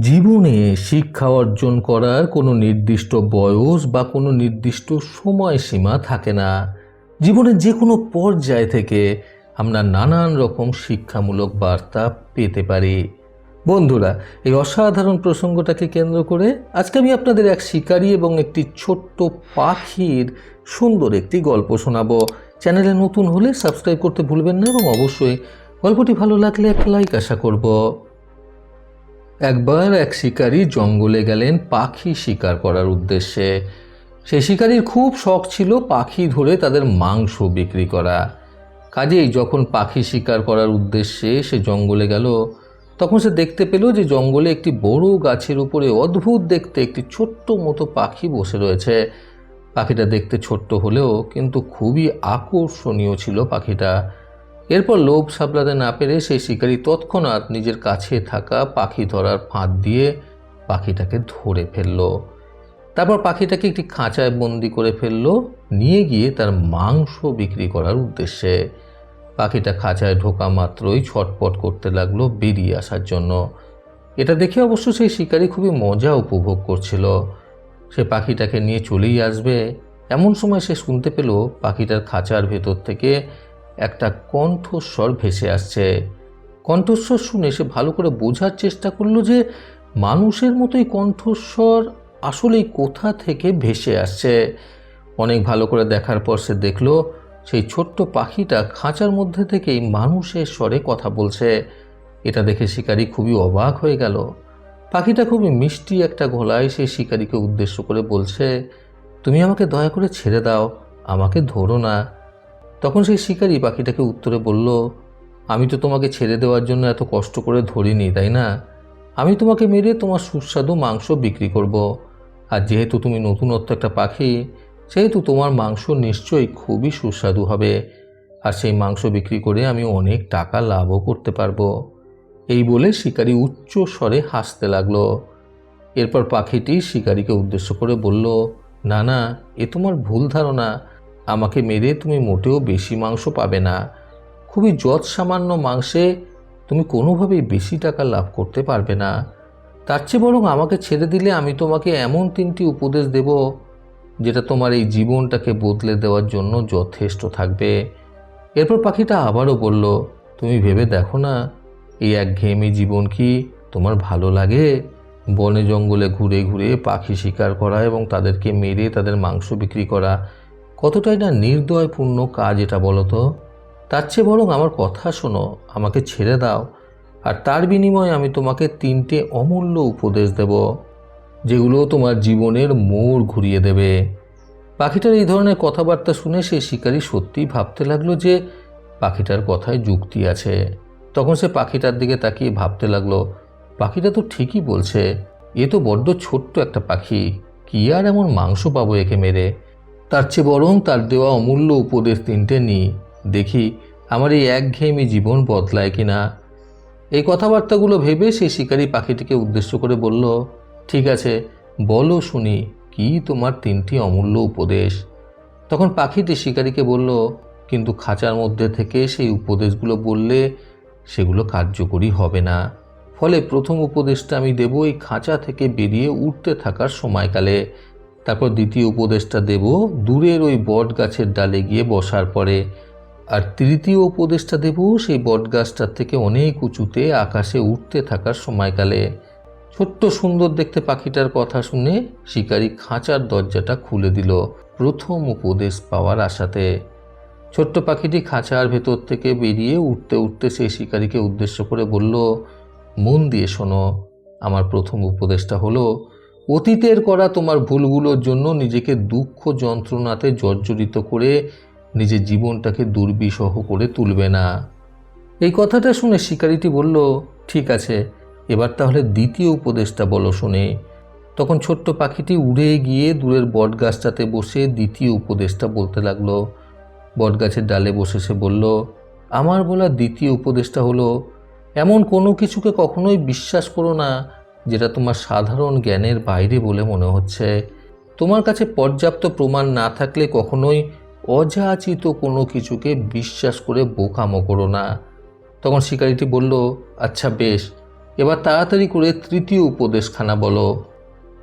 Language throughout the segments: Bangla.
জীবনে শিক্ষা অর্জন করার কোনো নির্দিষ্ট বয়স বা কোনো নির্দিষ্ট সময়সীমা থাকে না। জীবনের যে কোনো পর্যায় থেকে আমরা নানান রকম শিক্ষামূলক বার্তা পেতে পারি। বন্ধুরা, এই অসাধারণ প্রসঙ্গটাকে কেন্দ্র করে আজকে আমি আপনাদের এক শিকারী এবং একটি ছোট্ট পাখির সুন্দর একটি গল্প শোনাবো। চ্যানেলে নতুন হলে সাবস্ক্রাইব করতে ভুলবেন না এবং অবশ্যই গল্পটি ভালো লাগলে এক লাইক আশা করব। একবার এক শিকারী জঙ্গলে গেলেন পাখি শিকার করার উদ্দেশ্যে। সে শিকারীর খুব শখ ছিল পাখি ধরে তাদের মাংস বিক্রি করা। কাজেই যখন পাখি শিকার করার উদ্দেশ্যে সে জঙ্গলে গেল, তখন সে দেখতে পেল যে জঙ্গলে একটি বড় গাছের উপরে অদ্ভুত দেখতে একটি ছোট্ট মতো পাখি বসে রয়েছে। পাখিটা দেখতে ছোট্ট হলেও কিন্তু খুবই আকর্ষণীয় ছিল পাখিটা। এরপর লোভ সামলাতে না পেরে সেই শিকারী তৎক্ষণাৎ নিজের কাছে থাকা পাখি ধরার ফাঁদ দিয়ে পাখিটাকে ধরে ফেলল। তারপর পাখিটাকে একটি খাঁচায় বন্দি করে ফেলল, নিয়ে গিয়ে তার মাংস বিক্রি করার উদ্দেশ্যে। পাখিটা খাঁচায় ঢোকা মাত্রই ছটপট করতে লাগল বেরিয়ে আসার জন্য। এটা দেখে অবশ্য সেই শিকারী খুবই মজা উপভোগ করছিল। সে পাখিটাকে নিয়ে চলেই আসবে। এমন সময় সে শুনতে পেল পাখিটার খাঁচার ভেতর থেকে একটা কণ্ঠস্বর ভেসে আসছে। কণ্ঠস্বর শুনে সে ভালো করে বোঝার চেষ্টা করল যে মানুষের মতোই কণ্ঠস্বর আসলেই কোথা থেকে ভেসে আসছে। অনেক ভালো করে দেখার পর সে দেখল, সেই ছোট্ট পাখিটা খাঁচার মধ্যে থেকেই মানুষের স্বরে কথা বলছে। এটা দেখে শিকারী খুবই অবাক হয়ে গেল। পাখিটা খুবই মিষ্টি একটা গলায় সেই শিকারীকে উদ্দেশ্য করে বলছে, তুমি আমাকে দয়া করে ছেড়ে দাও, আমাকে ধরো না। তখন সেই শিকারী পাখিটাকে উত্তরে বলল, আমি তো তোমাকে ছেড়ে দেওয়ার জন্য এত কষ্ট করে ধরিনি, তাই না? আমি তোমাকে মেরে তোমার সুস্বাদু মাংস বিক্রি করব। আর যেহেতু তুমি নতুনত্ব একটা পাখি, সেহেতু তোমার মাংস নিশ্চয়ই খুবই সুস্বাদু হবে। আর সেই মাংস বিক্রি করে আমি অনেক টাকা লাভও করতে পারব। এই বলে শিকারী উচ্চ স্বরে হাসতে লাগল। এরপর পাখিটি শিকারীকে উদ্দেশ্য করে বলল, না না, এ তোমার ভুল ধারণা। আমাকে মেরে তুমি মোটেও বেশি মাংস পাবে না। খুবই যৎ সামান্য মাংসে তুমি কোনোভাবেই বেশি টাকা লাভ করতে পারবে না। তার চেয়ে বরং আমাকে ছেড়ে দিলে আমি তোমাকে এমন তিনটি উপদেশ দেব, যেটা তোমার এই জীবনটাকে বদলে দেওয়ার জন্য যথেষ্ট থাকবে। এরপর পাখিটা আবারও বলল, তুমি ভেবে দেখো না, এই একঘেয়েমি জীবন কি তোমার ভালো লাগে? বনে জঙ্গলে ঘুরে ঘুরে পাখি শিকার করা এবং তাদেরকে মেরে তাদের মাংস বিক্রি করা কতটাই না নির্দয়পূর্ণ কাজ এটা বলো তো? তার চেয়ে বরং আমার কথা শোনো, আমাকে ছেড়ে দাও, আর তার বিনিময়ে আমি তোমাকে তিনটে অমূল্য উপদেশ দেব, যেগুলো তোমার জীবনের মোড় ঘুরিয়ে দেবে। পাখিটার এই ধরনের কথাবার্তা শুনে সে শিকারী সত্যিই ভাবতে লাগল যে পাখিটার কথায় যুক্তি আছে। তখন সে পাখিটার দিকে তাকিয়ে ভাবতে লাগল, পাখিটা তো ঠিকই বলছে, এ তো বড্ড ছোট্ট একটা পাখি, কি আর এমন মাংস পাবো একে মেরে? তার চেয়ে বরং তার দেওয়া অমূল্য উপদেশ তিনটে নিই। দেখি, আমার এই একঘেয়েমি জীবন বদলায় কি না এই কথাবার্তাগুলো ভেবে সেই শিকারী পাখিটিকে উদ্দেশ্য করে বলল, ঠিক আছে, বলো শুনি, কি তোমার তিনটি অমূল্য উপদেশ? তখন পাখিটি শিকারীকে বলল, কিন্তু খাঁচার মধ্যে থেকে সেই উপদেশগুলো বললে সেগুলো কার্যকরী হবে না। ফলে প্রথম উপদেশটা আমি দেব এই খাঁচা থেকে বেরিয়ে উঠতে থাকার সময়কালে। তারপর দ্বিতীয় উপদেশটা দেব, দূরের ওই বট গাছের ডালে গিয়ে বসার পরে। আর তৃতীয় উপদেশটা দেব, সেই বট গাছটার থেকে অনেক উঁচুতে আকাশে উঠতে থাকার সময়কালে। ছোট্ট সুন্দর দেখতে পাখিটার কথা শুনে শিকারি খাঁচার দরজাটা খুলে দিল প্রথম উপদেশ পাওয়ার আশাতে। ছোট্ট পাখিটি খাঁচার ভেতর থেকে বেরিয়ে উঠতে উঠতে সেই শিকারিকে উদ্দেশ্য করে বলল, মন দিয়ে শোনো, আমার প্রথম উপদেশটা হলো অতীতের করা তোমার ভুলগুলোর জন্য নিজেকে দুঃখ যন্ত্রণাতে জর্জরিত করে নিজের জীবনটাকে দুর্বিষহ করে তুলবে না। এই কথাটা শুনে শিকারিটি বলল, ঠিক আছে, এবার তাহলে দ্বিতীয় উপদেশটা বলো শুনে। তখন ছোট্ট পাখিটি উড়ে গিয়ে দূরের বটগাছটাতে বসে দ্বিতীয় উপদেশটা বলতে লাগল। বটগাছের ডালে বসে সে বলল, আমার বলা দ্বিতীয় উপদেশটা হলো, এমন কোনো কিছুকে কখনোই বিশ্বাস করো না যেটা তোমার সাধারণ জ্ঞানের বাইরে বলে মনে হচ্ছে। তোমার কাছে পর্যাপ্ত প্রমাণ না থাকলে কখনোই অযাচিত কোনো কিছুকে বিশ্বাস করে বোকামো করো না। তখন শিকারিটি বলল আচ্ছা বেশ, এবার তাড়াতাড়ি করে তৃতীয় উপদেশখানা বলো।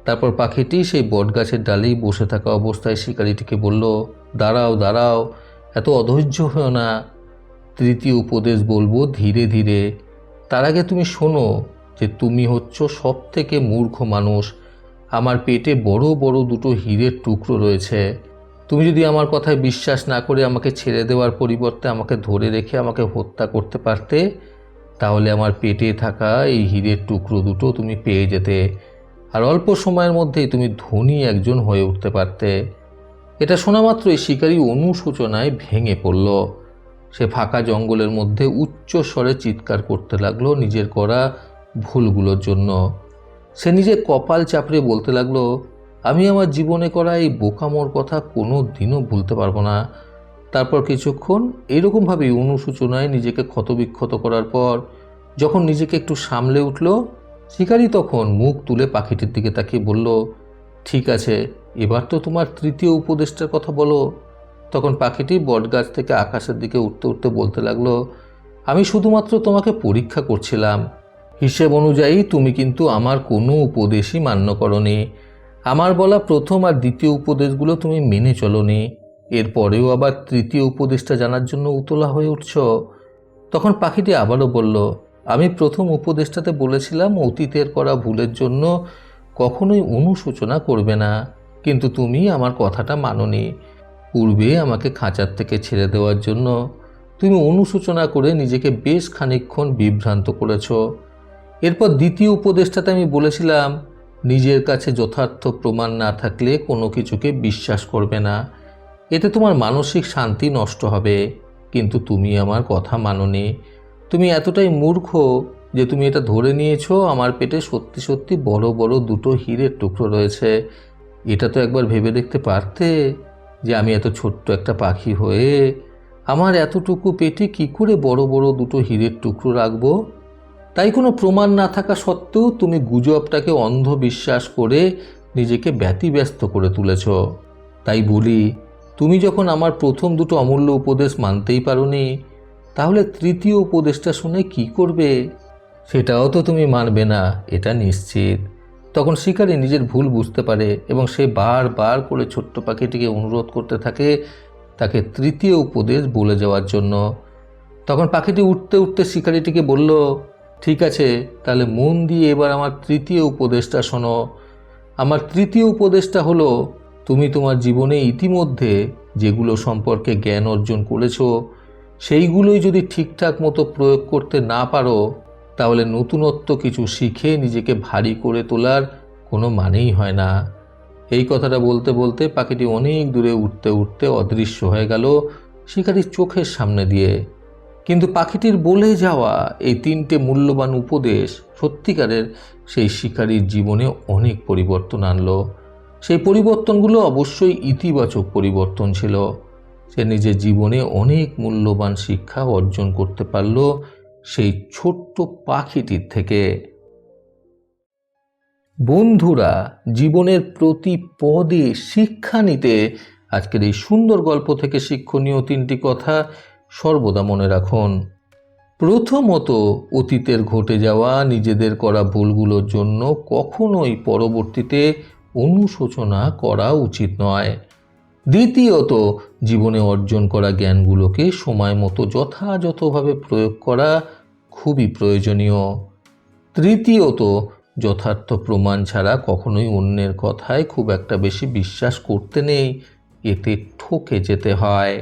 তারপর পাখিটি সেই বটগাছের ডালেই বসে থাকা অবস্থায় শিকারিটিকে বলল, দাঁড়াও দাঁড়াও, এত অধৈর্য হও না। তৃতীয় উপদেশ বলব ধীরে ধীরে। তার আগে তুমি শোনো যে তুমি হচ্ছ সব থেকে মূর্খ মানুষ। আমার পেটে বড় বড় দুটো হীরের টুকরো রয়েছে। তুমি যদি আমার কথায় বিশ্বাস না করে আমাকে ছেড়ে দেওয়ার পরিবর্তে আমাকে ধরে রেখে আমাকে হত্যা করতে পারতে, তাহলে আমার পেটে থাকা এই হীরের টুকরো দুটো তুমি পেয়ে যেতে। আর অল্প সময়ের মধ্যেই তুমি ধনী একজন হয়ে উঠতে পারতে। এটা শোনা মাত্রই শিকারী অনুশোচনায় ভেঙে পড়ল। সে ফাঁকা জঙ্গলের মধ্যে উচ্চ স্বরে চিৎকার করতে লাগল, নিজের করা ভুলগুলোর জন্য। সে নিজে কপাল চাপড়ে বলতে লাগল, আমি আমার জীবনে করা এই বোকামোর কথা কোনো দিনও ভুলতে পারব না। তারপর কিছুক্ষণ এরকমভাবেই অনুশোচনায় নিজেকে ক্ষতবিক্ষত করার পর, যখন নিজেকে একটু সামলে উঠল, শিকারি তখন মুখ তুলে পাখিটির দিকে তাকিয়ে বলল, ঠিক আছে, এবার তো তোমার তৃতীয় উপদেশটার কথা বলো। তখন পাখিটি বটগাছ থেকে আকাশের দিকে উঠতে উঠতে বলতে লাগল, আমি শুধুমাত্র তোমাকে পরীক্ষা করছিলাম। হিসেব অনুযায়ী তুমি কিন্তু আমার কোনো উপদেশই মান্য করনি। আমার বলা প্রথম আর দ্বিতীয় উপদেশগুলো তুমি মেনে চলনি। এরপরেও আবার তৃতীয় উপদেশটা জানার জন্য উতলা হয়ে উঠছ। তখন পাখিটি আবারও বলল, আমি প্রথম উপদেশটাতে বলেছিলাম অতীতের করা ভুলের জন্য কখনোই অনুশোচনা করবে না। কিন্তু তুমি আমার কথাটা মাননি। পূর্বে আমাকে খাঁচার থেকে ছেড়ে দেওয়ার জন্য তুমি অনুশোচনা করে নিজেকে বেশ খানিকক্ষণ বিভ্রান্ত করেছ। এরপর দ্বিতীয় উপদেশটাতে আমি বলেছিলাম, নিজের কাছে যথার্থ প্রমাণ না থাকলে কোনো কিছুকে বিশ্বাস করবে না। এতে তোমার মানসিক শান্তি নষ্ট হবে। কিন্তু তুমি আমার কথা মাননি। তুমি এতটাই মূর্খ যে তুমি এটা ধরে নিয়েছো, আমার পেটে সত্যি সত্যি বড় বড় দুটো হীরের টুকরো রয়েছে। এটা তো একবার ভেবে দেখতে পারতে যে আমি এত ছোট্ট একটা পাখি হয়ে আমার এতটুকু পেটে কি করে বড় বড় দুটো হীরের টুকরো রাখব? তাই কোনো প্রমাণ না থাকা সত্ত্বেও তুমি গুজবটাকে অন্ধ বিশ্বাস করে নিজেকে ব্যতিব্যস্ত করে তুলেছ। তাই বলি, তুমি যখন আমার প্রথম দুটো অমূল্য উপদেশ মানতেই পারোনি, তাহলে তৃতীয় উপদেশটা শুনে কি করবে? সেটাও তো তুমি মানবে না, এটা নিশ্চিত। তখন শিকারি নিজের ভুল বুঝতে পারে এবং সে বারবার করে ছোট্ট পাখিটিকে অনুরোধ করতে থাকে তাকে তৃতীয় উপদেশ বলে যাওয়ার জন্য। তখন পাখিটি উঠতে উঠতে শিকারিটিকে বলল ঠিক আছে, তাহলে মন দিয়ে এবার আমার তৃতীয় উপদেশটা শোনো। আমার তৃতীয় উপদেশটা হলো, তুমি তোমার জীবনে ইতিমধ্যে যেগুলো সম্পর্কে জ্ঞান অর্জন করেছ, সেইগুলোই যদি ঠিকঠাক মতো প্রয়োগ করতে না পারো, তাহলে নতুনত্ব কিছু শিখে নিজেকে ভারী করে তোলার কোনো মানেই হয় না। এই কথাটা বলতে বলতে পাখিটি অনেক দূরে উঠতে উঠতে অদৃশ্য হয়ে গেল শিকারির চোখের সামনে দিয়ে। কিন্তু পাখিটির বলে যাওয়া এই তিনটে মূল্যবান উপদেশ সত্যিকারের সেই শিকারীর জীবনে অনেক পরিবর্তন আনলো। সেই পরিবর্তনগুলো অবশ্যই ইতিবাচক পরিবর্তন ছিল। সে নিজের জীবনে অনেক মূল্যবান শিক্ষা অর্জন করতে পারল সেই ছোট্ট পাখিটির থেকে। বন্ধুরা, জীবনের প্রতি পদে শিক্ষা নিতে আজকের এই সুন্দর গল্প থেকে শিক্ষণীয় তিনটি কথা সর্বদা মনে রাখুন, প্রথমত অতীতের ঘটে যাওয়া নিজেদের করা ভুলগুলোর জন্য কখনোই পরবর্তীতে অনুশোচনা করা উচিত নয়। দ্বিতীয়ত, জীবনে অর্জন করা জ্ঞানগুলোকে সময় মতো যথাযথভাবে প্রয়োগ করা খুবই প্রয়োজনীয়। তৃতীয়ত, যথার্থ প্রমাণ ছাড়া কখনোই অন্যের কথায় খুব একটা বেশি বিশ্বাস করতে নেই, এতে ঠকে যেতে হয়।